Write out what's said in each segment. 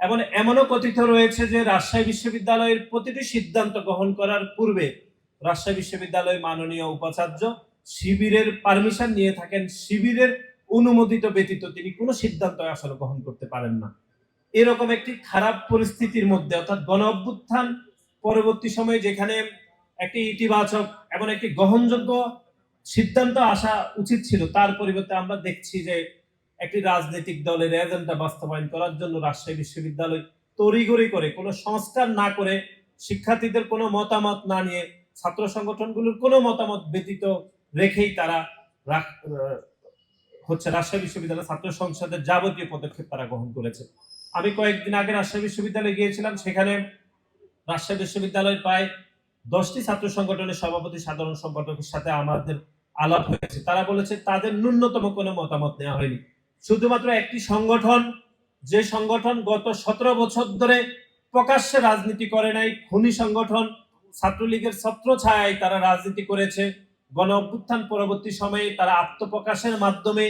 এবং এমনও কথিত রয়েছে যে রাজশাহী বিশ্ববিদ্যালয়ের প্রতিটি সিদ্ধান্ত গ্রহণ করার পূর্বে রাজশাহী বিশ্ববিদ্যালয়ের মাননীয় উপাচার্য শিবিরের পারমিশন নিয়ে থাকেন। শিবিরের অনুমোদিত ব্যতীত তিনি কোনো সিদ্ধান্ত আসলে গ্রহণ করতে পারেন না। এরকম একটি খারাপ পরিস্থিতির মধ্যে, অর্থাৎ গণ অভ্যুত্থান পরবর্তী সময়ে যেখানে একটি ইতিবাচক এবং একটি গ্রহণযোগ্য সিদ্ধান্ত আসা উচিত ছিল, তার পরিবর্তে আমরা দেখছি যে একটি রাজনৈতিক দলের এজেন্ডা বাস্তবায়ন করার জন্য রাজশাহী বিশ্ববিদ্যালয় তড়িঘড়ি করে, কোনো সংস্কার না করে, শিক্ষার্থীদের কোনো মতামত না নিয়ে, ছাত্র সংগঠনগুলোর কোনো মতামত ব্যতীত রেখেই তারা হচ্ছে রাজশাহী বিশ্ববিদ্যালয় ছাত্র সংসদের যাবতীয় পদক্ষেপ তারা গ্রহণ করেছে। আমি কয়েকদিন আগে রাজশাহী বিশ্ববিদ্যালয়ে গিয়েছিলাম, সেখানে রাজশাহী বিশ্ববিদ্যালয়ের প্রায় দশটি ছাত্র সংগঠনের সভাপতি, সাধারণ সম্পাদকের সাথে আমাদের আলাপ হয়েছে। তারা বলেছে, তাদের ন্যূনতম কোনো মতামত নেওয়া হয়নি। শুধুমাত্র একটি সংগঠন, যে সংগঠন গত সতেরো বছর ধরে প্রকাশ্যে রাজনীতি করে নাই, খুনি সংগঠন, ছাত্রলীগের ছত্র ছায়ায় তারা রাজনীতি করেছে। গণ অভ্যুত্থান পরবর্তী সময়ে তারা আত্মপ্রকাশের মাধ্যমে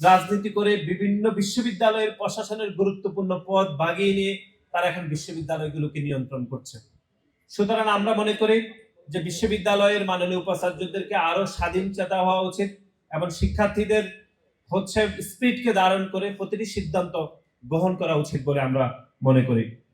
রাজনীতি করে বিভিন্ন বিশ্ববিদ্যালয়ের প্রশাসনের গুরুত্বপূর্ণ পদ বাগিয়ে নিয়ে তারা এখন বিশ্ববিদ্যালয়গুলোকে নিয়ন্ত্রণ করছে। সুতরাং আমরা মনে করি যে বিশ্ববিদ্যালয়ের মাননীয় উপাচার্যদেরকে আরও স্বাধীন চেতা হওয়া উচিত এবং শিক্ষার্থীদের হচ্ছে স্পিডকে ধারণ করে প্রতিটি সিদ্ধান্ত গ্রহণ করা উচিত বলে আমরা মনে করি।